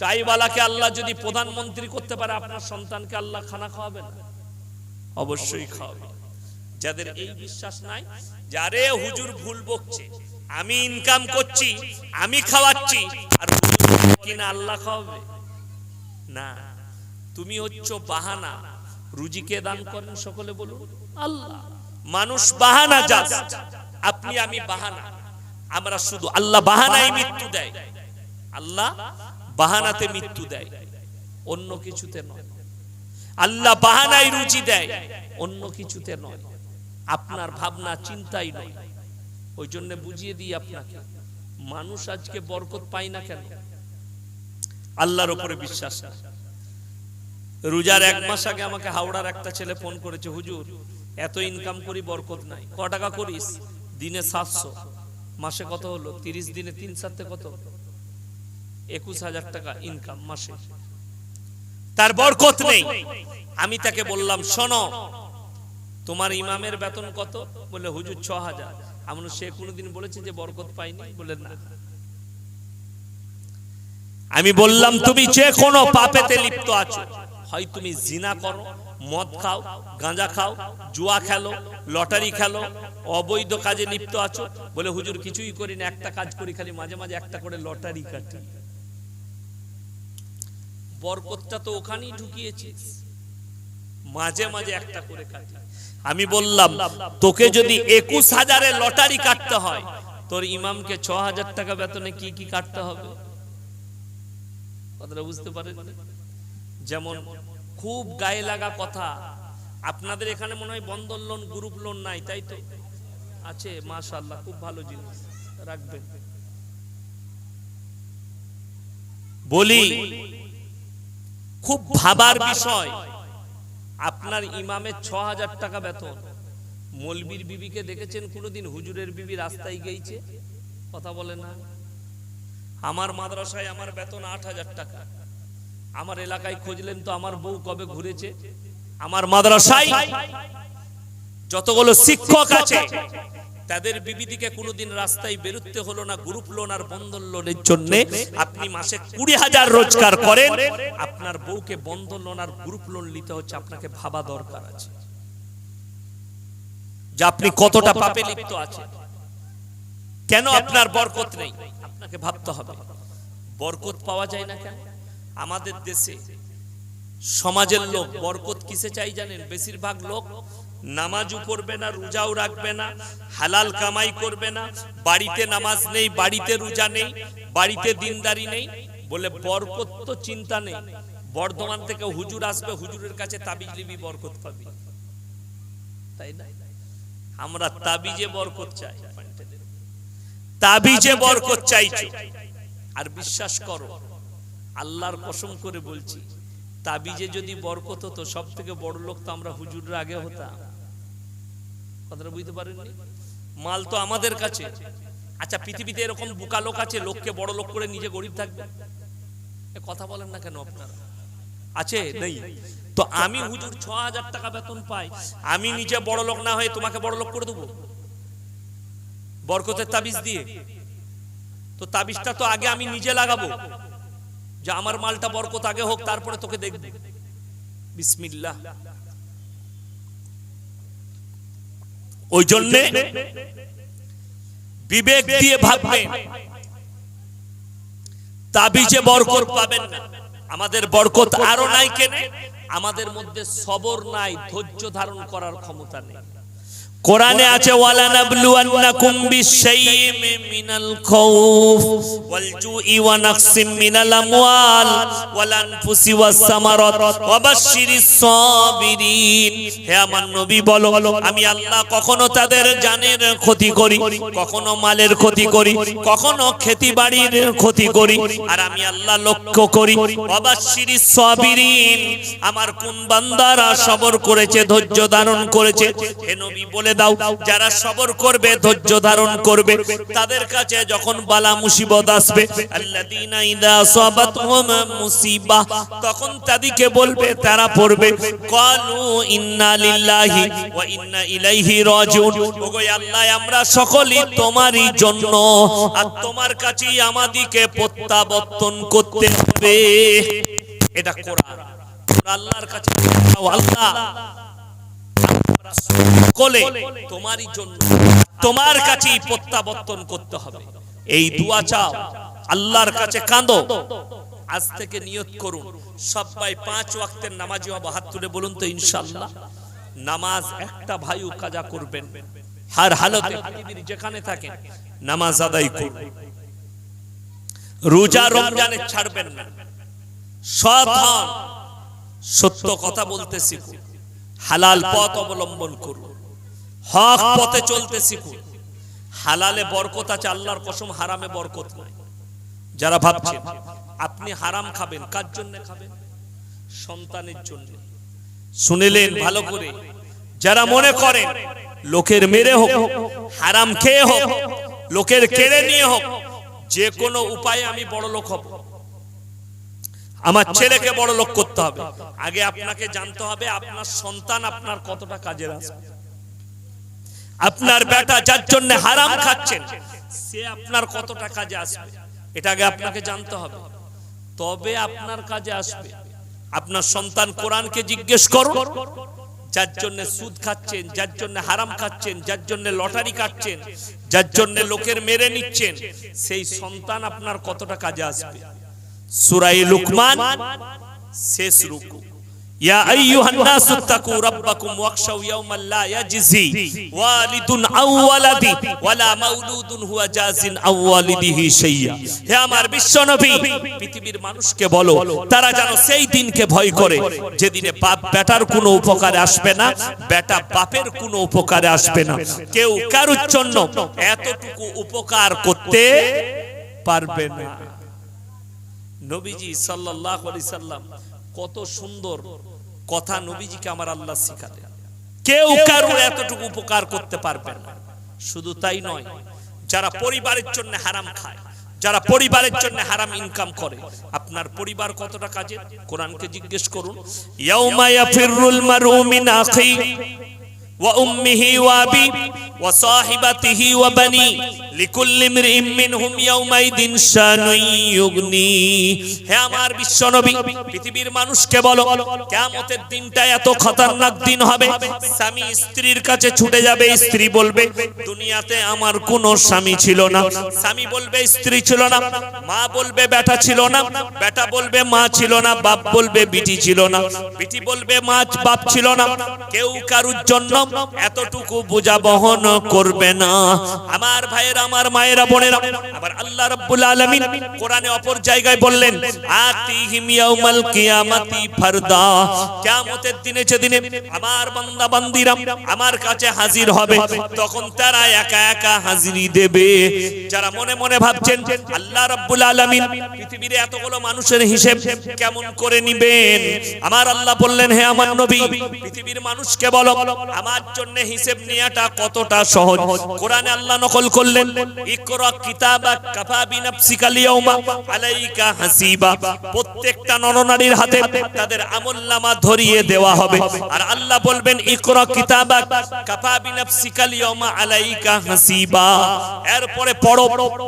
চাইওয়ালাকে আল্লাহ যদি প্রধানমন্ত্রী করতে পারে, আপনার সন্তানকে আল্লাহ খানা খাওয়াবে না অবশ্যই খাওয়াবে যাদের এই বিশ্বাস নাই যারে হুজুর ভুল বকছে, আমি ইনকাম করছি, আমি খাওয়াচ্ছি, আর কিনা আল্লাহ খাওয়াবে? না। তুমি হচ্ছ বাহানা। রুজিকে দান করেন সকলে বলুন? আল্লাহ। মানুষ বাহানা যাস আপনি, আমি বাহানা। আমরা শুধু আল্লাহ বাহানায় মৃত্যু দেয়। আল্লাহ বাহানাতে মৃত্যু দেয়। অন্য কিছুতে নয়। আল্লাহ বাহানায় রুচি দেয়, অন্য কিছুতে নয়। আপনার ভাবনা, চিন্তাই নয়। ওই জন্য বুঝিয়ে দিই আপনাকে, মানুষ আজকে বরকত পায় না কেন? আল্লাহর উপরে বিশ্বাস রোজার এক মাস আগে আমাকে হাওড়ার একটা ছেলে ফোন করেছে, হুজুর, এত ইনকাম করি, বরকত নাই। ক টাকা করিস? দিনে সাতশো। মাসে কত হলো? তিরিশ দিনে তিন সাথে কত? একুশ হাজার টাকা ইনকাম মাসে। তার বরকত নেই। আমি তাকে বললাম শোনো তোমার ইমামের বেতন কত? বলে হুজুর ছ হাজার আমি বললাম, সে বলেছে যে বরকত পাইনি? বলে না। আমি বললাম তুমি যে কোনো পাপেতে লিপ্ত আছো হয় তুমি জিনা করো মদ খাও গাঁজা খাও জুয়া খেলো লটারি খেলো অবৈধ কাজে লিপ্ত আছো? বলে হুজুর কিছুই করি না একটা কাজ করি খালি মাঝে মাঝে একটা করে লটারি কাটি। বরকতটা তো ওখানেই ঢুকিয়েছিস মাঝে মাঝে একটা করে কাটি। আমি বললাম তোকে যদি একুশ হাজারে লটারি কাটতে হয় তোর ইমামকে ছ হাজার টাকা বেতনে কি কি কাটতে হবে? কথাটা বুঝতে পারেন? যেমন খুব গায়ে লাগা কথা। আপনাদের এখানে মনে হয় বন্ধন লোন গ্রুপ লোন নাই তাই তো? আছে মাশাআল্লাহ খুব ভালো জিনিস। রাখবেন। বলি খুব ভাবার বিষয়। আপনার ইমামের ছ হাজার টাকা বেতন। মলবির বিবিকে দেখেছেন কোনোদিন? হুজুরের বিবি রাস্তায় গেইছে কথা বলে না। আমার মাদ্রাসায় আমার বেতন আট হাজার টাকা। আমার এলাকায় খুঁজলেন তো আমার বউ কবে ঘুরেছে? আমার মাদ্রাসায় যতগুলো শিক্ষক আছে তাদের বিবিদিকে কোনোদিন রাস্তায় বেরুতে হলো না গ্রুপ লোন আর বন্ধন লোনের জন্য। আপনি মাসে কুড়ি হাজার রোজগার করেন। আপনার বউকে বন্ধন লোন আর গ্রুপ লোন নিতে হচ্ছে আপনাকে ভাবা দরকার আছে। যে আপনি কতটা পাপে লিপ্ত আছেন। কেন আপনার বরকত নেই? আপনাকে ভাবতে হবে। বরকত পাওয়া যায় না কেন? আমাদের দেশে সমাজের লোক বরকত কিসে চাই জানেন? বেশিরভাগ লোক নামাজও পড়বে না, রোজাও রাখবে না, হালাল কামাই করবে না, বাড়িতে নামাজ নেই, বাড়িতে রোজা নেই, বাড়িতে দিনদারি নেই, বলে বরকত তো চিন্তা নেই। বর্ধমান থেকে হুজুর আসবে, হুজুরের কাছে তাবিজ লিবি বরকত পাবি। তাই না? আমরা তাবিজে বরকত চাই। তাবিজে বরকত চাইছি। আর বিশ্বাস করো, আল্লাহর কসম করে বলছি, তাবিজে যদি বরকত হতো সব থেকে বড় লোক তো আমরা হুজুররা আগে হতাম। কথাটা বুঝতে পারেননি? মাল তো আমাদের কাছে। আচ্ছা পৃথিবীতে এরকম বোকা লোক আছে, লোককে বড় লোক করে নিজে গরিব থাকবে? কথা বলেন না কেন আপনারা? আছে? নেই। তো আমি হুজুর ছ হাজার টাকা বেতন পাই। আমি নিজে বড় লোক না হয়ে তোমাকে বড় লোক করে দেবো? বরকতের তাবিজ দিয়ে? তো তাবিজটা তো আগে আমি নিজে লাগাবো। যে আমার মালটা বরকত আগে হোক, তারপরে তোকে দেখবে। বিসমিল্লাহ। ওই জন্যে বিবেক দিয়ে ভাববেন তাবিজে বরকত পাবেন না। আমাদের বরকত আরও নাই কেনে, আমাদের মধ্যে সবর নাই, ধৈর্য ধারণ করার ক্ষমতা নেই। কোরআনে আছে আমি আল্লাহ কখনো তাদের জানের ক্ষতি করি, কখনো মালের ক্ষতি করি, কখনো খেতিবাড়ির ক্ষতি করি, আর আমি আল্লাহ লক্ষ্য করি। ওয়া বাশশিরিস সাবিরিন, আমার কোন বান্দারা সবর করেছে, ধৈর্য ধারণ করেছে? হে নবী বলে দাও, যারা সবর করবে, ধৈর্য ধারণ করবে, তাদের কাছে যখন বালা মুসিবত আসবে তখন তাদেরকে বলবে, তারা পড়বে আমরা তোমারই জন্য, আর তোমার কাছেই আমাদিকে প্রত্যাবর্তন করতে হবে। এটা আল্লাহর কাছে আল্লাহ সকলে তোমারই জন্য তোমার কাছেই প্রত্যাবর্তন করতে হবে। এই দোয়া চাও, আল্লাহর কাছে কাঁদো। আজ থেকে নিয়ত করুন। সবাই পাঁচ ওয়াক্তের নামাজি হব হাত তুলে বলুন তো, ইনশাআল্লাহ। নামাজ একটা ভাইও কাজা করবেন। হার হালতে যেখানে থাকেন নামাজ আদায় করুন। রোজা রমজানে ছাড়বেন না। সৎ সত্য কথা বলতে শিখুন। হালাল পথ অবলম্বন করুন। হক পথে চলতে শিখুন। হালালে বরকত আছে, আল্লাহর কসম হারামে বরকত নাই। যারা ভাবছেন, আপনি হারাম খাবেন, কার জন্য খাবেন? সন্তানের জন্য। শুনিলেন ভালো করে? যারা মনে করেন, লোকের মেরে হোক, হারাম খেয়ে হোক, লোকের কেড়ে নিয়ে হোক, যে কোনো উপায়ে আমি বড় লোক হব। আমার ছেলেকে বড় লোক করতে হবে। আগে আপনাকে জানতে হবে আপনার সন্তান আপনার কতটা কাজের আসবে আপনার বেটা যার জন্য হারাম খাচ্ছেন সে আপনার কতটা কাজে আসবে। এটা আগে আপনাকে জানতে হবে। তবে আপনার কাজে আসবে। আপনার সন্তান কোরআনকে জিজ্ঞেস করুন যার জন্য সুদ খাচ্ছেন যার জন্য হারাম খাচ্ছেন যার জন্য লটারি কাটছেন যার জন্য লোকের মেরে নিচ্ছেন সেই সন্তান আপনার কতটা কাজে আসবে। সুরাই লুকমান, শেষ রুকু। হে আমার বিশ্ব নবী পৃথিবীর মানুষকে বলো, তারা যেন সেই দিনকে ভয় করে, যেদিনে বাপ বেটার কোনো উপকারে আসবে না, বেটা বাপের কোনো উপকারে আসবে না। কেউ কারুর জন্য এতটুকু উপকার করতে পারবে না। নবীজি সাল্লাহ আলি সাল্লাম কত সুন্দর কথা নবীজিকে আমার আল্লাহ শিখালেন। কেউ কারও এতটুকু উপকার করতে পারবে না। শুধু তাই নয় যারা পরিবারের জন্য হারাম খায় যারা পরিবারের জন্য হারাম ইনকাম করে আপনার পরিবার কতটা কাজে? কোরআনকে জিজ্ঞেস করুন ইয়াউমা ইয়াফিরুল মারউ মিন আখি ওয়া উম্মিহি ওয়া আবি ওয়া সাহিবাতিহি ওয়া বানি। মানুষকে দিনটা এত দিন হবে। স্ত্রী বলবে, দুনিয়াতে আমার স্বামী ছিল না। স্বামী বলবে, স্ত্রী ছিল না। মা বলবে, বেটা ছিল না। বেটা বলবে, মা ছিল না। বাপ বলবে, বিটি ছিল না। বিটি বলবে, মা বাপ ছিল না। কেউ কারুর জন্য এতটুকু বোঝা বহন করবে না। আমার ভাইয়েরা আমার মায়েরা বোনেরা, আবার আল্লাহ রাব্বুল আলামিন কোরআনে অপর জায়গায় বললেন, আতিহিম ইয়াউমাল কিয়ামাতি ফারদা। কিয়ামতের দিনে যেদিনে আমার বান্দা বান্দিরা আমার কাছে হাজির হবে, তখন তারা একা একা হাজিরি দেবে। যারা মনে মনে ভাবছেন, আল্লাহ রাব্বুল আলামিন পৃথিবীর এতগুলো মানুষের হিসেব কেমন করে নিবেন? আমার আল্লাহ বললেন, হে আমার নবী, পৃথিবীর মানুষকে বলো, আমার জন্য হিসেব নেওয়াটা কতটা সহজ? কোরআনে আল্লাহ নকল করলেন ইকরা কিতাবা কাফা বিনাফসিকা লিয়াউমা আলাইকা হাসিবা। প্রত্যেকটা নরনারীর হাতে তাদের আমলনামা ধরিয়ে দেওয়া হবে। আর আল্লাহ বলবেন, ইকরা কিতাবা কাফা বিনাফসিকা লিয়াউমা আলাইকা হাসিবা। এরপরে পড়ো,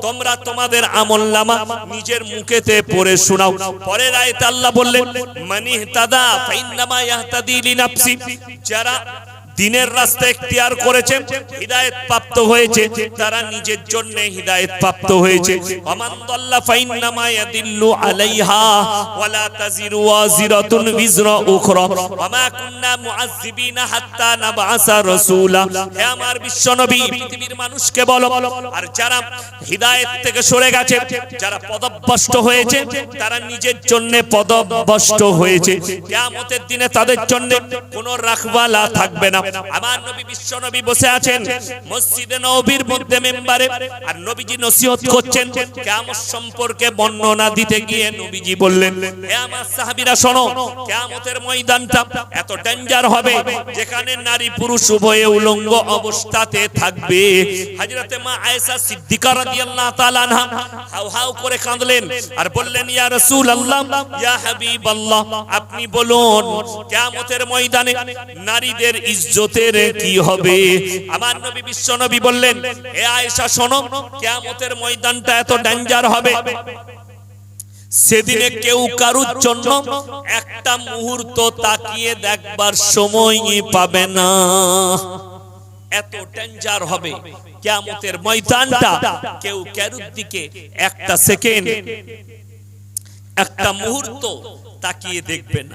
তোমরা তোমাদের আমলনামা নিজের মুখেতে পড়ে শোনাও। পরের আয়াতে আল্লাহ বললেন মানি তাদা ফাইন্নামা ইয়াহতাদি লিনাফসি। যারা দিনের রাস্তা এখতিয়ার করেছে, হিদায়েত প্রাপ্ত হয়েছে, তারা নিজের জন্য হিদায়েত প্রাপ্ত হয়েছে। ফাইন্নামা ইয়াদিল্লু আলাইহা তাজিরু ওয়াজিরাতুন উখরা। কুন্না মুআযযিবিনা হাত্তা নাবআসা রাসূলা। হে আমার বিশ্বনবী, পৃথিবীর মানুষকে বলো, আর যারা হিদায়েত থেকে সরে গেছে, যারা পদভ্রষ্ট হয়েছে, তারা নিজের জন্য পদভ্রষ্ট হয়েছে। কিয়ামতের দিনে তাদের জন্য কোনো রাখবালা থাকবে না। আমার নবী বিশ্ব নবী বসে আছেন মসজিদে নবীর মধ্যে মেম্বারে। আর নবীজি নসিহত করছেন, কিয়ামত সম্পর্কে বর্ণনা দিতে গিয়ে নবীজি বললেন, হে আমার সাহাবীরা, শোনো, কিয়ামতের ময়দানটা এত ডেঞ্জার হবে যেখানে নারী পুরুষ উভয়ে উলঙ্গ অবস্থাতে থাকবে। হযরতে মা আয়েশা সিদ্দিকা রাদিয়াল্লাহু তাআলা আনহা হাউ হাউ করে কাঁদলেন আর বললেন, ইয়া রাসূলুল্লাহ, ইয়া হাবিবাল্লাহ, আপনি বলুন, কিয়ামতের ময়দানে নারীদের ইজ্জতের কি হবে? আমার নবী বিশ্ব নবী বললেন হে আয়েশা, শোনো, কিয়ামতের ময়দানটা এত ডেঞ্জার হবে। সেদিনে কেউ কারুর জন্য একটা মুহূর্ত তাকিয়ে দেখবার সময় পাবে না। এত ডেঞ্জার হবে। কিয়ামতের ময়দানটা কেউ কারুর দিকে একটা সেকেন্ড, একটা মুহূর্ত তাকিয়ে দেখবে না।